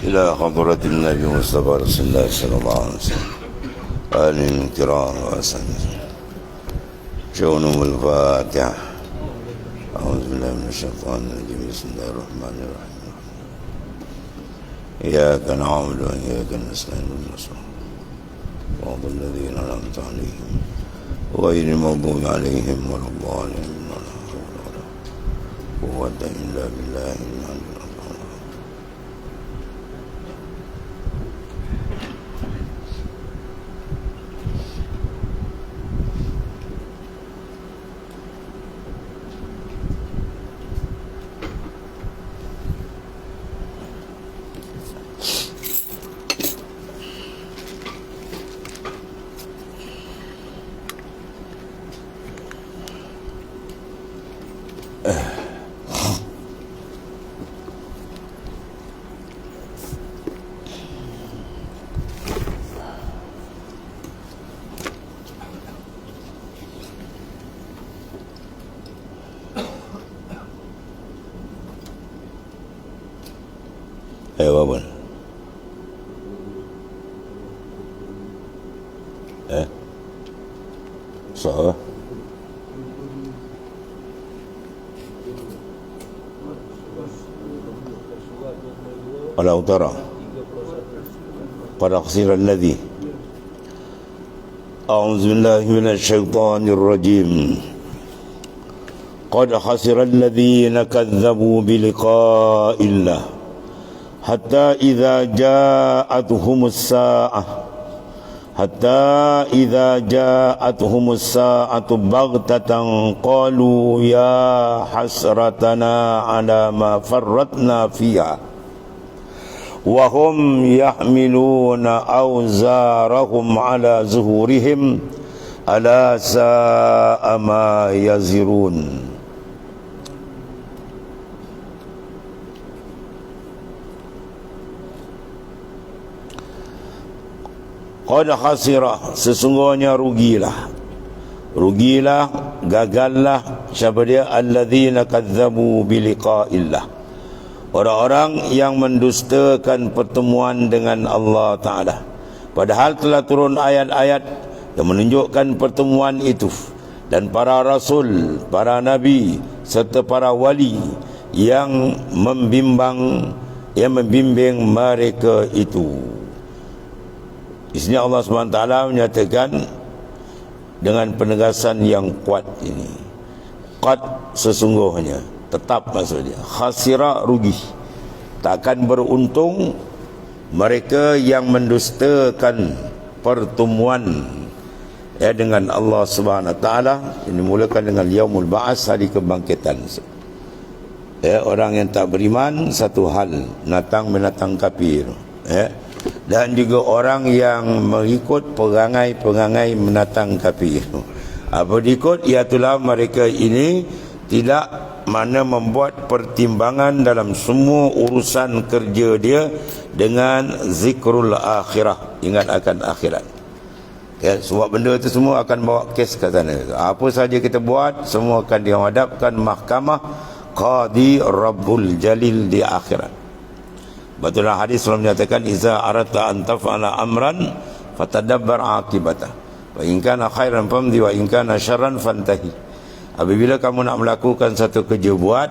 إلى حضرة النبي مصطفى رسول الله صلى الله عليه وسلم. آله الكرام وأسلم شؤونهم الفاتحة. أعوذ بالله من الشيطان الرجيم. بسم الله الرحمن الرحيم. إياك نعبد وإياك نستعين. ونصر بعض الذين أنعمت عليهم غير المغضوب عليهم ولا الضالين ولا حول ولا قوة إلا بالله. So, على أوترا قد خسر الذي. أعوذ بالله من الشيطان الرجيم. قد خسر الذين كذبوا بلقاء الله حتى إذا جاءتهم الساعة. حتى إذا جاءتهم الساعة بغتة قالوا يا حسرتنا على ما فرطنا فيها. وهم يحملون أوزارهم على ظهورهم. ألا ساء ما يزرون. Qad khasira sesungguhnya rugilah. Rugilah gagallah siapa dia? Alladzina kadzabu biliqa'illah. Orang-orang yang mendustakan pertemuan dengan Allah taala. Padahal telah turun ayat-ayat yang menunjukkan pertemuan itu. Dan para rasul para nabi serta para wali yang membimbang yang membimbing mereka itu di sini Allah SWT menyatakan dengan penegasan yang kuat ini. Qad sesungguhnya tetap maksudnya khasira rugi. Takkan beruntung mereka yang mendustakan pertemuan ya dengan Allah Subhanahu taala ini mulakan dengan yaumul ba'ats hari kebangkitan. Ya, orang yang tak beriman satu hal, natang menatang kafir. Ya dan juga orang yang mengikut perangai-perangai menatang kafir. Apa diikut? Iaitulah mereka ini tidak mana membuat pertimbangan dalam semua urusan kerja dia dengan zikrul akhirah. Ingat akan akhirat. Ya, sebab benda itu semua akan bawa kes ke sana. Apa saja kita buat, semua akan dihadapkan mahkamah Qadi Rabbul Jalil di akhirat. Betul hadis selalu menyatakan iza arata an taf'ala amran fatadabbar akibata. Wa in kana khairan famdi wa in kana syarran fantahi. Apabila kamu nak melakukan satu kerja buat,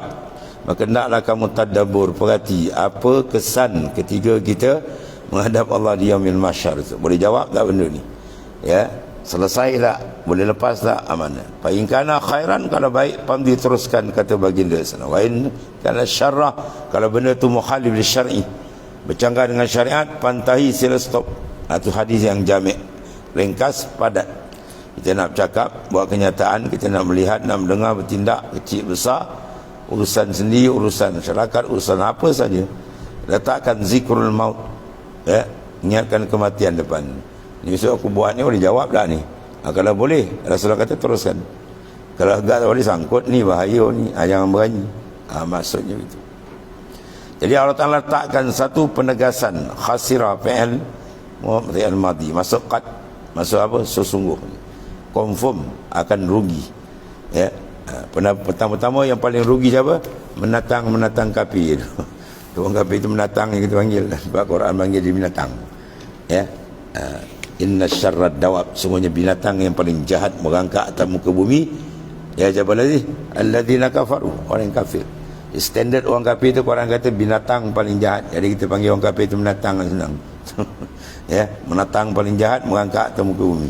maka hendaklah kamu tadabbur, perhati apa kesan ketiga kita menghadap Allah di yaumil mahsyar itu. Boleh jawab tak benda ni? Ya, selesai tak? Boleh lepas tak? Amanah. Kana khairan kalau baik famdi teruskan kata baginda sana. Wa in kana syarrah kalau benda tu mukhalif li syar'i bercanggah dengan syariat pantahi sila stop itu hadis yang jamik ringkas padat kita nak bercakap buat kenyataan kita nak melihat nak mendengar bertindak kecil besar urusan sendiri urusan masyarakat urusan apa saja letakkan zikrul maut ya ingatkan kematian depan besok aku buat ni boleh jawab dah ni. Ha, kalau boleh Rasulullah kata teruskan. Kalau agak boleh sangkut. Ni bahaya ni ha, jangan berani. Ha, maksudnya itu jadi Allah Ta'ala letakkan satu penegasan khasirah fi'al fi'al madi masuk qad masuk apa? Sesungguhnya. Confirm akan rugi. Ya ha, pertama-tama yang paling rugi siapa? Menatang menatang kafir orang kafir itu binatang yang kita panggil. Sebab Quran panggil dia binatang. Ya uh, inna syarrad dawab. Semuanya binatang yang paling jahat merangkak atas muka bumi. Ya jabal lagi? Alladzina kafaru. Orang yang kafir. Standard orang kafir itu orang kata binatang paling jahat. Jadi kita panggil orang kafir itu binatang senang. Ya menatang paling jahat merangkak atas muka bumi.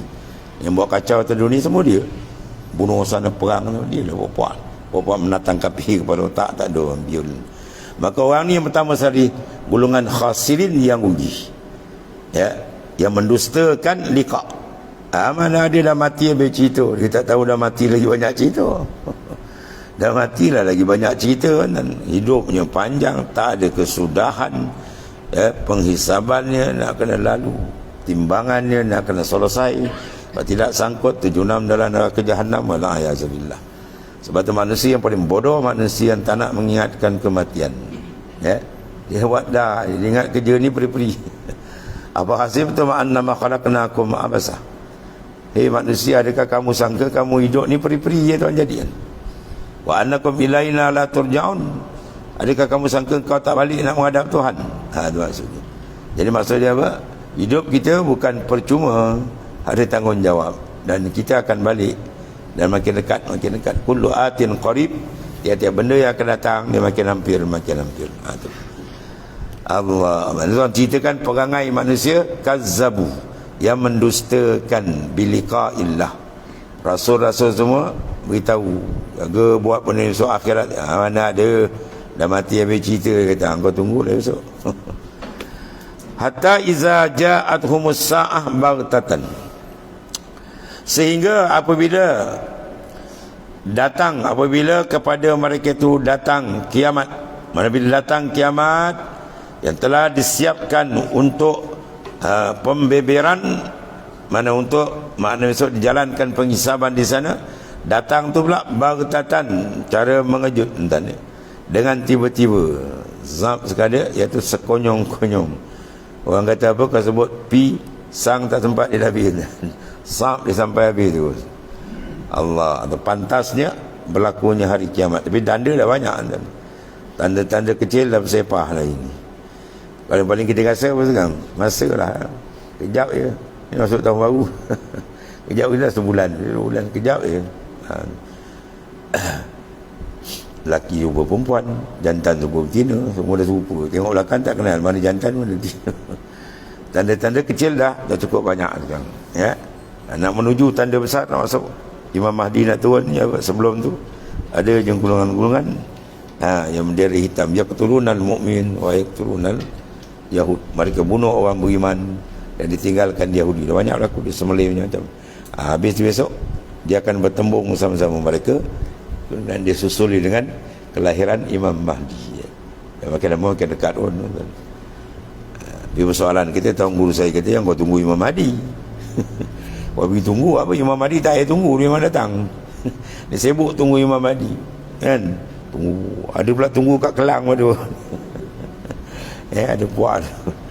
Yang buat kacau atas dunia semua dia. Bunuh sana perang dia lah buat buat menatang kafir kepada otak tak ada orang biul. Maka orang ni yang pertama sekali golongan khasirin yang rugi. Ya yang mendustakan liqa. Ah, mana ada dah mati habis cerita. Dia tak tahu dah mati lagi banyak cerita. Dah matilah lagi banyak cerita. Dan hidupnya panjang tak ada kesudahan ya, penghisabannya nak kena lalu. Timbangannya nak kena selesai. Kalau tidak sangkut terjunam dalam neraka jahanam wala ayazabillah sebab itu manusia yang paling bodoh manusia yang tak nak mengingatkan kematian. Ya. Dia buat dah, dia ingat kerja ni peri-peri. Apa hasil betul ma'anna ma khalaqnakum abasa. Hei manusia, adakah kamu sangka kamu hidup ni peri-peri ya tuan jadi? Wa annakum ilaina la turja'un. Adakah kamu sangka kau tak balik nak menghadap Tuhan? Ha tu maksudnya. Jadi maksudnya apa? Hidup kita bukan percuma, ada tanggungjawab dan kita akan balik dan makin dekat makin dekat kullu atin qarib tiap-tiap benda yang akan datang dia makin hampir makin hampir ha, tu. Allah. Allah ceritakan perangai manusia kazzabu. Yang mendustakan bilika illah rasul-rasul semua beritahu jaga buat benda esok akhirat. Ha, mana ada. Dah mati habis cerita kata kau tunggu lah esok. Hatta iza ja'at humus sa'ah baghtatan. Sehingga apabila datang apabila kepada mereka itu datang kiamat. Apabila datang kiamat yang telah disiapkan untuk uh, pembeberan mana untuk mana besok dijalankan penghisaban di sana datang tu pula bagtatan cara mengejut entah dengan tiba-tiba zap sekali iaitu sekonyong-konyong orang kata apa kau sebut pi sang tak sempat dia habis Sab dia sampai habis tu. Allah atau pantasnya berlakunya hari kiamat. Tapi tanda dah banyak. Tanda-tanda kecil dah bersepah lah ini. Paling-paling kita rasa apa sekarang? Masa lah. Kejap je. Ini masuk tahun baru. kejap je dah sebulan. Sebulan kejap je. Ha. Laki jumpa perempuan. Jantan jumpa betina. Semua dah serupa. Tengok belakang tak kenal. Mana jantan mana betina. Tanda-tanda kecil dah. Dah cukup banyak sekarang. Ya. Nak menuju tanda besar nak masuk Imam Mahdi nak turun ya, sebelum tu ada yang golongan-golongan ha, yang bendera hitam ya keturunan mukmin wahai keturunan Yahud mereka bunuh orang beriman dan ditinggalkan Yahudi dah banyak berlaku di semelih macam ha, habis besok dia akan bertembung sama-sama mereka dan dia susuli dengan kelahiran Imam Mahdi ya. makin lama makin dekat pun ha, di persoalan kita tahu guru saya kata yang kau tunggu Imam Mahdi Kau pergi tunggu apa Imam Mahdi tak payah tunggu dia memang datang. dia sibuk tunggu Imam Mahdi. Kan? Tunggu. Ada pula tunggu kat Kelang pun ya, ada puan.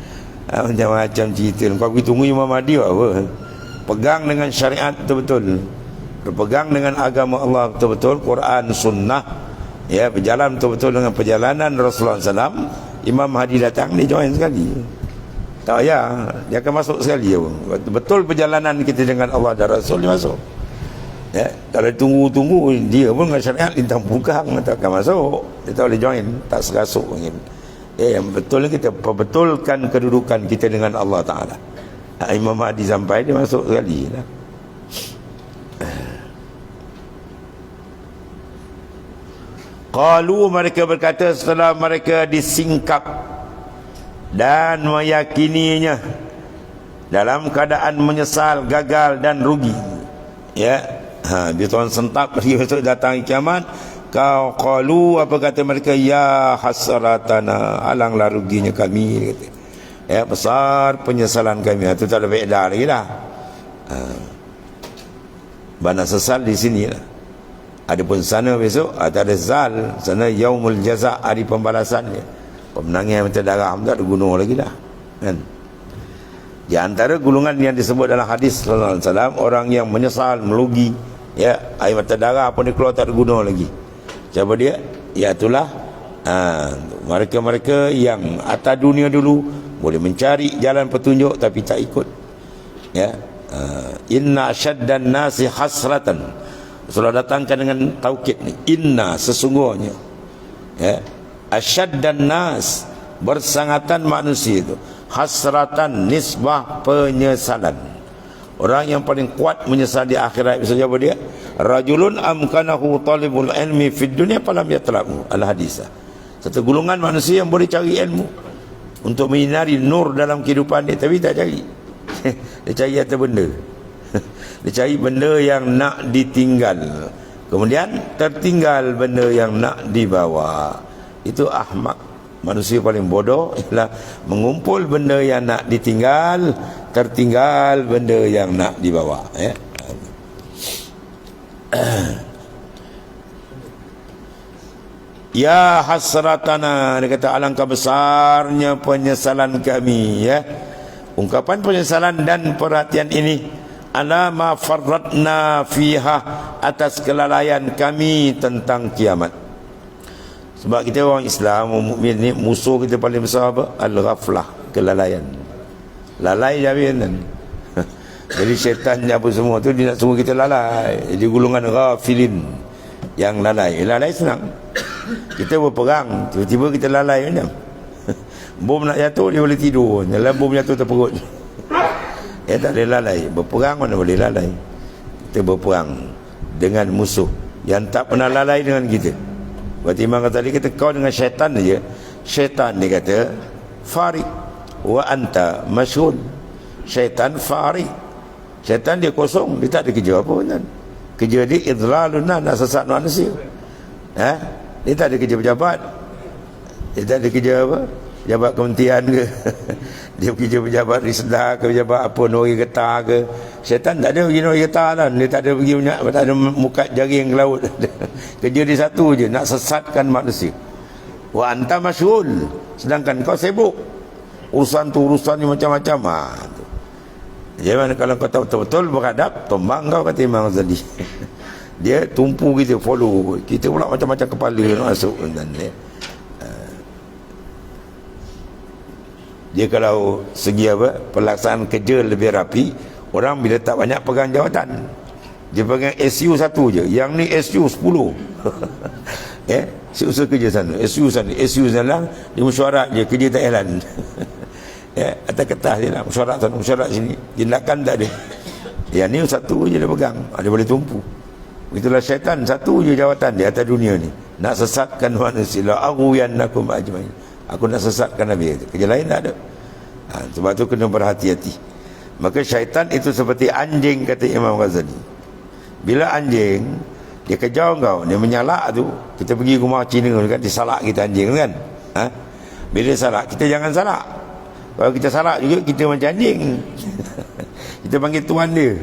Ah, macam-macam cerita. Kau pergi tunggu Imam Mahdi apa? Pegang dengan syariat betul-betul. Berpegang dengan agama Allah betul-betul. Quran, sunnah. Ya, berjalan betul-betul dengan perjalanan Rasulullah SAW. Imam Mahdi datang, dia join sekali. Tak payah Dia akan masuk sekali Betul perjalanan kita dengan Allah dan Rasul Dia masuk ya, Kalau tunggu-tunggu Dia pun dengan syariat Lintang bugang Tak akan masuk Dia tak boleh join Tak serasuk ya, Yang betul kita Perbetulkan kedudukan kita dengan Allah Ta'ala ha, Imam Mahdi sampai Dia masuk sekali lah. Qalu mereka berkata setelah mereka disingkap dan meyakininya dalam keadaan menyesal, gagal dan rugi. Ya. Ha, dia tuan sentap besok datang kiamat. Kau qalu apa kata mereka ya hasratana alanglah ruginya kami kata. Ya besar penyesalan kami. Itu tak ada beda lagi lah. Ha. Bana sesal di sini lah. Adapun sana besok ada zal, sana yaumul jaza hari pembalasan dia pemenangnya yang minta darah tak ada gunung lagi dah kan di antara gulungan yang disebut dalam hadis sallallahu alaihi wasallam orang yang menyesal melugi ya air mata darah pun dia keluar tak ada gunung lagi siapa dia? Ya itulah. Ha, mereka-mereka yang atas dunia dulu boleh mencari jalan petunjuk tapi tak ikut. Ya. Uh, inna syaddan nasi hasratan. Rasulullah datangkan dengan taukid ni. Inna sesungguhnya. Ya. Asyaddan nas bersangatan manusia itu. Hasratan nisbah penyesalan orang yang paling kuat menyesal di akhirat. Bisa jawab dia? Rajulun amkanahu talibul ilmi fid dunya falam yatlamu al hadisah satu golongan manusia yang boleh cari ilmu. Untuk menyinari nur dalam kehidupan dia. Tapi tak cari. Dia cari atas benda. Dia cari benda yang nak ditinggal. Kemudian tertinggal benda yang nak dibawa. Itu ahmak manusia paling bodoh ialah mengumpul benda yang nak ditinggal tertinggal benda yang nak dibawa ya. Ya hasratana dia kata alangkah besarnya penyesalan kami ya. Ungkapan penyesalan dan perhatian ini ala ma farratna fiha atas kelalaian kami tentang kiamat sebab kita orang Islam mukmin ni musuh kita paling besar apa? Al-ghaflah kelalaian. Lalai jaminan jadi syaitan ni apa semua tu dia nak suruh kita lalai. Jadi gulungan ghafilin yang lalai. Lalai senang. Kita berperang tiba-tiba kita lalai macam bom nak jatuh dia boleh tidur. Dalam bom jatuh terperut. Dia tak boleh lalai. Berperang mana boleh lalai? Kita berperang dengan musuh yang tak pernah lalai dengan kita berarti imam kata tadi kita kau dengan syaitan saja syaitan dia kata farik wa anta masyhud syaitan farik syaitan dia kosong dia tak ada kerja apa pun kerja dia idlalun nak sesat manusia. Ha? dia tak ada kerja pejabat. Dia tak ada kerja apa pejabat kementerian ke? Dia kerja pejabat risdah ke pejabat apa nori getah ke? Syaitan tak ada pergi nori getah lah. Dia tak ada pergi punya tak ada muka jaring ke laut. Kerja dia satu je nak sesatkan manusia. Wa anta masyul sedangkan kau sibuk. Urusan tu urusan ni macam-macam. Ha, tu. jadi mana kalau kau tahu betul-betul beradab tombang kau kata Imam Ghazali. Dia tumpu kita follow. Kita pula macam-macam kepala masuk. Dan dia dia kalau segi apa pelaksanaan kerja lebih rapi orang bila tak banyak pegang jawatan dia pegang SU satu je yang ni SU 10 eh si usaha kerja sana SU sana SU sana dia mesyuarat je kerja tak jalan. Ya atas kertas dia nak mesyuarat sana mesyuarat sini tindakan tak ada. Yang ni satu je dia pegang ada boleh tumpu. Itulah syaitan satu je jawatan di atas dunia ni. Nak sesatkan manusia la aghwiyannakum ajmain. Aku nak sesatkan Nabi. Kerja lain tak ada ha, sebab tu kena berhati-hati. Maka syaitan itu seperti anjing kata Imam Ghazali. Bila anjing dia kejar kau dia menyalak tu kita pergi rumah Cina kan dia salak kita anjing kan. Ha? bila salak kita jangan salak. Kalau kita salak juga kita macam anjing. Kita panggil tuan dia.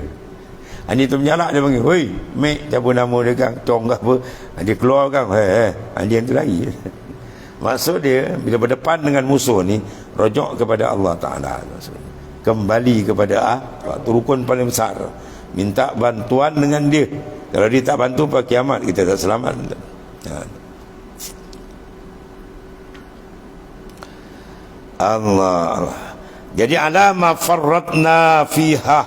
Anjing tu menyalak dia panggil Hoi Mek Siapa nama dia kan Cong ke apa. Dia keluar kan Hei hei Anjing tu lagi Maksud dia bila berdepan dengan musuh ni rojok kepada Allah Taala. Kembali kepada ah waktu rukun paling besar. Minta bantuan dengan dia. Kalau dia tak bantu pada kiamat kita tak selamat. Ya. Allah. Jadi alama farratna fiha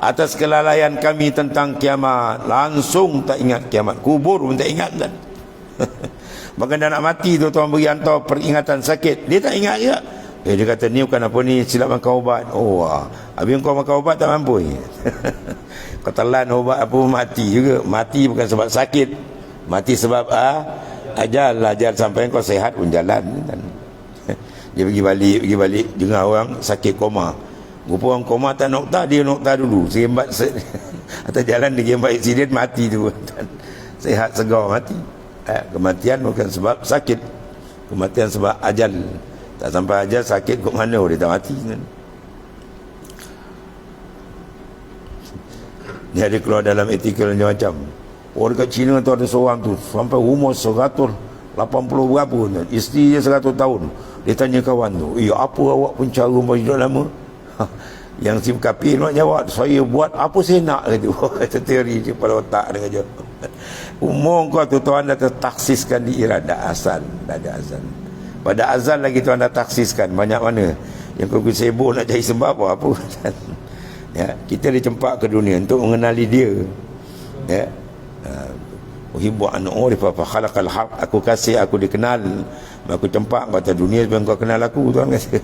atas kelalaian kami tentang kiamat langsung tak ingat kiamat kubur pun tak ingat kan Maka dia nak mati tu tuan beri hantar peringatan sakit. Dia tak ingat je. Eh, dia kata ni bukan apa ni silap makan ubat. Oh, ah. habis kau makan ubat tak mampu. kau telan ubat apa mati juga. Mati bukan sebab sakit. Mati sebab ah ajal lah ajal sampai kau sehat pun jalan. dia pergi balik, pergi balik dengar orang sakit koma. Rupa orang koma tak nokta, dia nokta dulu. Serembat se atas jalan dia gembat insiden mati tu. sehat segar mati eh, kematian bukan sebab sakit. Kematian sebab ajal. Tak sampai ajal sakit kok mana dia tak mati kan? Dia ada keluar dalam etikal macam orang kat China tu ada seorang tu sampai umur 180 berapa tu isteri dia 100 tahun. Dia tanya kawan tu iya apa awak pun cara hidup lama yang si kafir nak jawab saya buat apa saya nak? Kata itu teori je pada otak dia kata umur kau tu Tuhan dah tertaksiskan di irada asal ada azan. Pada azan lagi Tuhan dah taksiskan banyak mana. Yang kau sibuk nak cari sebab apa apa? Ya kita dicempak ke dunia untuk mengenali dia. Ya. Uhibbu an urifa fa khalaqal haq aku kasih aku dikenal. Aku cempak kata dunia sebab kau kenal aku Tuhan kata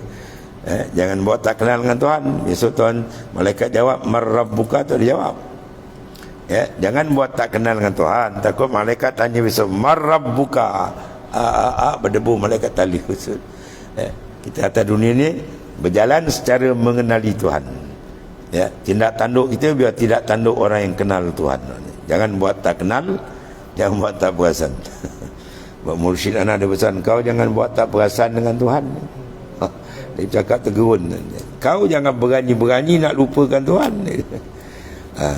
Eh, jangan buat tak kenal dengan Tuhan. Besok Tuhan malaikat jawab marrabbuka tu dia jawab. Ya, jangan buat tak kenal dengan Tuhan. Takut malaikat tanya besok marrabbuka. A a a berdebu malaikat tali khusus. Ya, kita atas dunia ni berjalan secara mengenali Tuhan. Ya, tindak tanduk kita biar tidak tanduk orang yang kenal Tuhan. Jangan buat tak kenal, jangan buat tak perasan. Buat mursyid anak ada pesan kau jangan buat tak perasan dengan Tuhan. Dia cakap tegurun Kau jangan berani-berani nak lupakan Tuhan ha.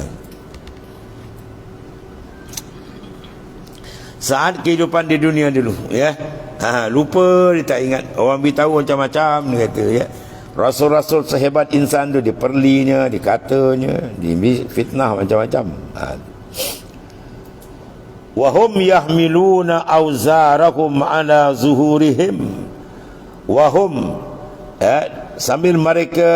Saat kehidupan di dunia dulu ya. Ha, lupa dia tak ingat Orang beritahu macam-macam Dia kata ya. Rasul-rasul sehebat insan tu Diperlinya, dikatanya Difitnah macam-macam ha. Wahum yahmiluna awzarakum ala zuhurihim Wahum eh, sambil mereka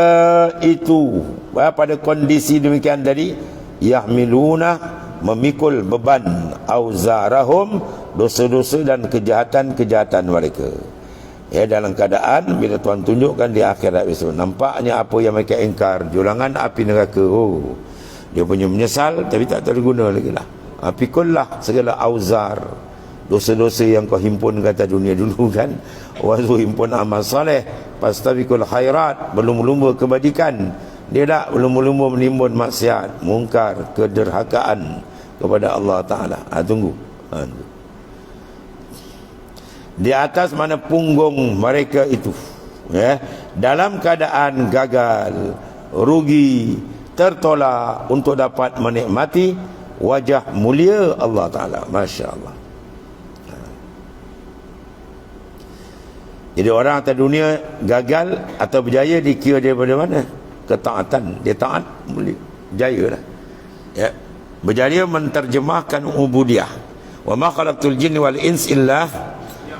itu eh, pada kondisi demikian tadi yahmiluna memikul beban auzarahum dosa-dosa dan kejahatan-kejahatan mereka. Ya dalam keadaan bila Tuhan tunjukkan di akhirat besok nampaknya apa yang mereka ingkar julangan api neraka oh. Dia punya menyesal tapi tak terguna lagi lah. Apikullah segala auzar dosa-dosa yang kau himpun kata dunia dulu kan? Wazu himpun amal saleh pastabiqul khairat belum lumba kebajikan. Dia tak belum lumba menimbun maksiat mungkar kederhakaan kepada Allah taala. Ha, tunggu. Ha, di atas mana punggung mereka itu ya dalam keadaan gagal rugi tertolak untuk dapat menikmati wajah mulia Allah taala. masya-Allah Jadi orang atas dunia gagal atau berjaya dikira daripada mana? Ketaatan. Dia taat, boleh jaya lah. Ya. Berjaya menterjemahkan ubudiah. Wa ma khalaqtul jinni wal ins illa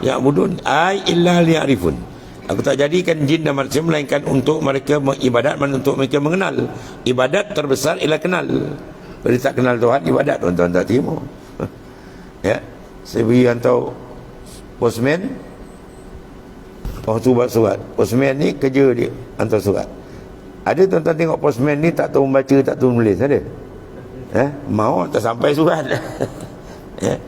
ya'budun ay illa liya'rifun. Aku tak jadikan jin dan manusia melainkan untuk mereka mengibadat dan untuk mereka mengenal. Ibadat terbesar ialah kenal. Kalau tak kenal Tuhan, ibadat tuan-tuan tak terima. ya. Saya beri hantar postman Oh tu buat surat Postman ni kerja dia Hantar surat. Ada tuan-tuan tengok postman ni Tak tahu membaca Tak tahu menulis Ada? Eh? Mau tak sampai surat. Eh?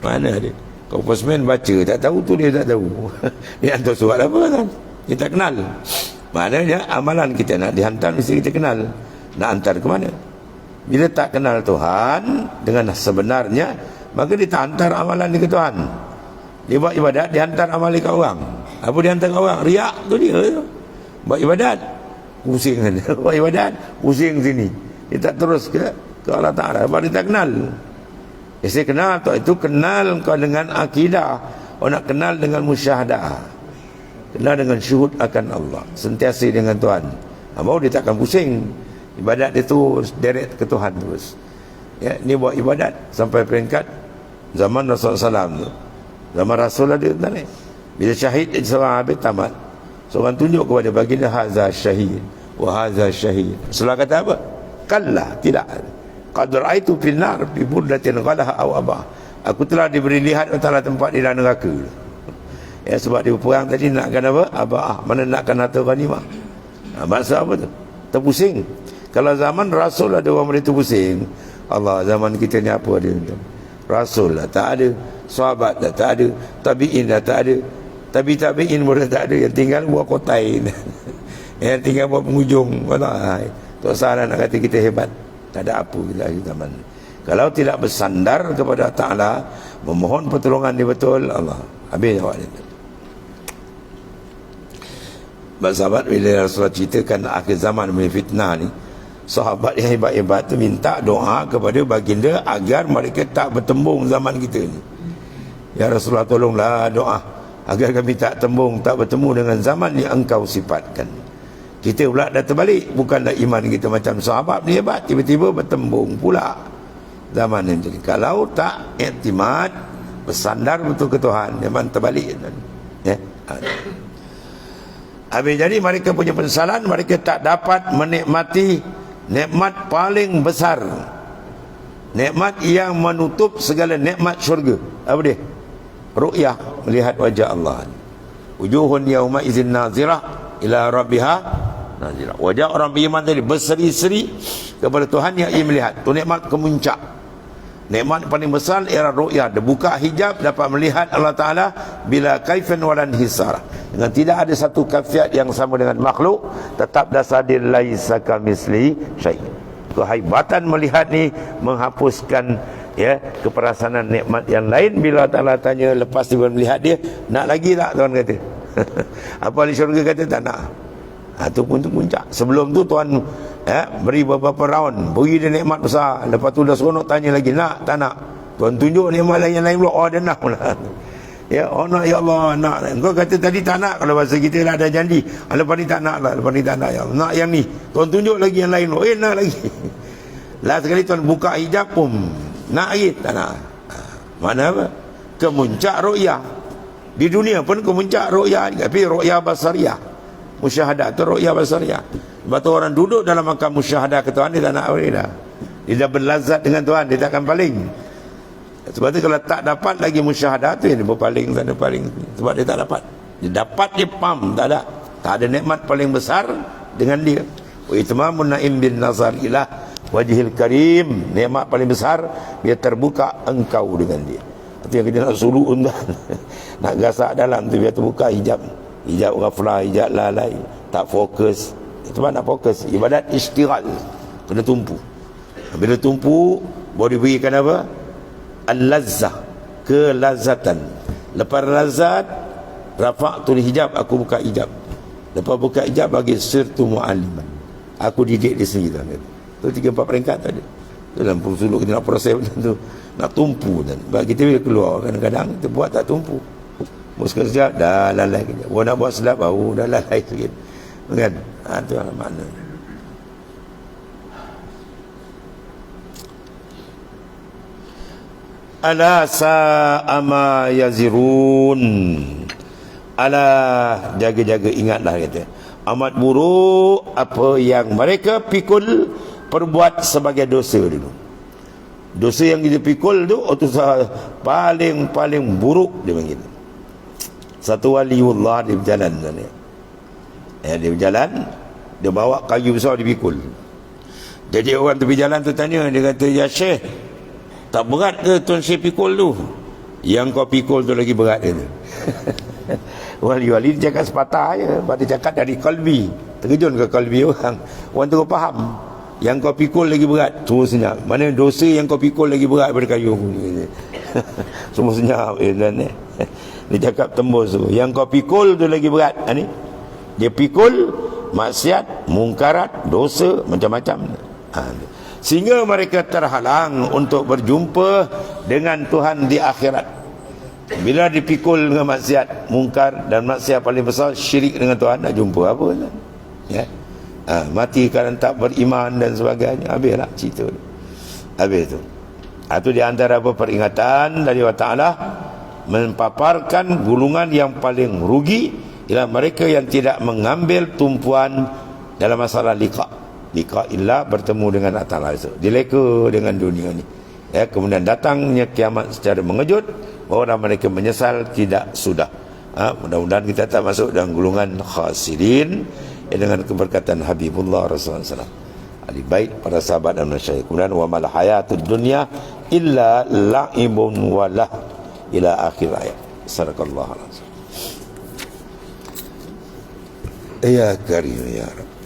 Mana dia Kalau postman baca Tak tahu tu dia tak tahu. Dia hantar surat apa kan Dia tak kenal. Maknanya amalan kita nak dihantar Mesti kita kenal. Nak hantar ke mana? Bila tak kenal Tuhan Dengan sebenarnya Maka dia tak hantar amalan ke Tuhan. Dia buat ibadat Dia hantar amalan ke orang apa dia hantar orang? Riak tu dia. Buat ibadat. Pusing kan. Buat ibadat. Pusing sini. Dia tak terus ke, ke Allah Ta'ala. Sebab dia tak kenal. Ya, saya kenal tu. Itu kenal kau dengan akidah. Kau nak kenal dengan musyahadah. Kenal dengan syuhud akan Allah. Sentiasa dengan Tuhan. Ha, baru dia takkan pusing. Ibadat dia tu direct ke Tuhan terus. Ya, ni buat ibadat sampai peringkat zaman Rasulullah SAW tu. Zaman Rasul ada tak ni? Bila syahid seorang habis tamat. Seorang tunjuk kepada baginda haza syahid wa haza syahid. Setelah kata apa? Kalla, tidak. Qad ra'aitu fil nar bi burdatin ghalaha aw aba. Aku telah diberi lihat antara tempat di dalam neraka. Ya sebab dia berperang tadi nakkan apa? Abah, mana nakkan harta ghanimah. Nah, maksud apa tu? Terpusing. Kalau zaman Rasul ada orang boleh terpusing. Allah zaman kita ni apa dia? Rasul lah tak ada. Sahabat dah tak ada. Tabi'in dah tak ada. Tapi tabi'in pun tak ada. Yang tinggal buat kotai Yang tinggal buat penghujung. Tak salah nak kata kita hebat. Tak ada apa kita zaman Kalau tidak bersandar kepada Ta'ala Memohon pertolongan dia betul Allah. Habis jawab dia. Sebab sahabat bila Rasulullah ceritakan akhir zaman demi fitnah ni Sahabat yang hebat-hebat tu minta doa kepada baginda Agar mereka tak bertembung zaman kita ni. Ya Rasulullah tolonglah doa agar kami tak tembung tak bertemu dengan zaman yang engkau sifatkan. Kita pula dah terbalik. Bukan dah iman kita macam sahabat ni hebat tiba-tiba bertembung pula. Zaman ini jadi. Kalau tak iktimad bersandar betul ke Tuhan memang terbalik ya? Habis jadi mereka punya penyesalan mereka tak dapat menikmati nikmat paling besar. Nikmat yang menutup segala nikmat syurga. Apa dia ru'yah melihat wajah Allah. Wujuhun yauma idzin nazirah ila rabbiha nazirah. Wajah orang beriman tadi berseri-seri kepada Tuhan yang ia melihat. Tu nikmat kemuncak. Nikmat paling besar ialah ru'yah. Dia buka hijab dapat melihat Allah Taala bila kaifan walan hisara dengan tidak ada satu kafiat yang sama dengan makhluk tetap dasar dia laisa kamisli syai. Kehebatan melihat ni menghapuskan ya keperasanan nikmat yang lain bila Allah tanya lepas dia melihat dia nak lagi tak tuan kata apa ahli syurga kata tak nak ha, itu pun tu puncak sebelum tu tuan ya, beri beberapa round beri dia nikmat besar lepas tu dah seronok tanya lagi nak tak nak tuan tunjuk nikmat lain yang lain pula oh dia nak pula Ya, oh nak ya Allah, nak. Kau kata tadi tak nak kalau bahasa kita lah ada janji. Ah, lepas ni tak nak lah, lepas ni tak nak ya Allah. Nak yang ni. Tuan tunjuk lagi yang lain. Oh, eh nak lagi. Last sekali tuan buka hijab pun nak lagi tak nak. Mana apa? Kemuncak ru'yah. Di dunia pun kemuncak ru'yah. Tapi ru'yah basariah. Musyahadah tu ru'yah basariah. Sebab tu orang duduk dalam makam musyahadah ke Tuhan, dia tak nak apa dah. Dia dah berlazat dengan Tuhan, dia tak akan paling. Sebab tu kalau tak dapat lagi musyahadah tu, dia berpaling sana paling. Sebab dia tak dapat. Dia dapat, dia pam, tak ada. Tak ada nikmat paling besar dengan dia. Wa itmamun na'im bin nazar ilah wajihil karim nikmat paling besar dia terbuka engkau dengan dia. Itu yang kita nak suruh tuan nak gasak dalam tu biar terbuka hijab. Hijab ghaflah hijab lalai. Tak fokus. Itu mana fokus. Ibadat istighal. Kena tumpu. Bila tumpu boleh berikan apa? Al-lazzah. Kelazatan. Lepas lazat rafa'tu hijab aku buka hijab. Lepas buka hijab bagi sirtu mu'aliman aku didik di sini tuan Tu tiga empat peringkat tadi. Tu dalam suluk kita nak proses macam tu. Nak tumpu dan bagi kita bila keluar kadang-kadang kita buat tak tumpu. Mus kerja dah lalai kita. Buat nak buat sedap bau dah lalai sikit. Kan? Ha, tu yang makna. Ala sa'ama yazirun Ala jaga-jaga ingatlah kata Amat buruk apa yang mereka pikul perbuat sebagai dosa dulu. Dosa yang kita pikul tu itu paling paling buruk dia panggil satu waliullah dia berjalan sana ya, dia berjalan dia bawa kayu besar dipikul jadi orang tepi jalan tu tanya dia kata ya syekh tak berat ke tuan syekh pikul tu? Yang kau pikul tu lagi berat dia tu wali-wali dia cakap sepatah je dia cakap dari kalbi. Terkejun ke kalbi orang. Orang tu faham yang kau pikul lagi berat. Semua senyap. Mana dosa yang kau pikul lagi berat daripada kayu semua senyap eh, dan, eh. dia cakap tembus tu. Yang kau pikul tu lagi berat. Ha, ni. Dia pikul maksiat mungkarat dosa macam-macam. Ha, sehingga mereka terhalang untuk berjumpa dengan Tuhan di akhirat. Bila dipikul dengan maksiat mungkar dan maksiat paling besar syirik dengan Tuhan nak jumpa apa ya ha, mati kerana tak beriman dan sebagainya. Habislah cerita tu habis tu. Ha, itu di antara apa peringatan dari Allah Ta'ala. Mempaparkan gulungan yang paling rugi ialah mereka yang tidak mengambil tumpuan dalam masalah liqa. Liqa illa bertemu dengan Allah Ta'ala itu dileka dengan dunia ni. Ya, kemudian datangnya kiamat secara mengejut orang mereka menyesal tidak sudah. Ha, mudah-mudahan kita tak masuk dalam gulungan khasirin dengan keberkatan Habibullah Rasulullah SAW ahli baik para sahabat dan masyarakat kemudian wa mal hayatud dunya illa la'ibun walah ila akhir ayat. Sarakallahu alaihi ya karim ya Rabb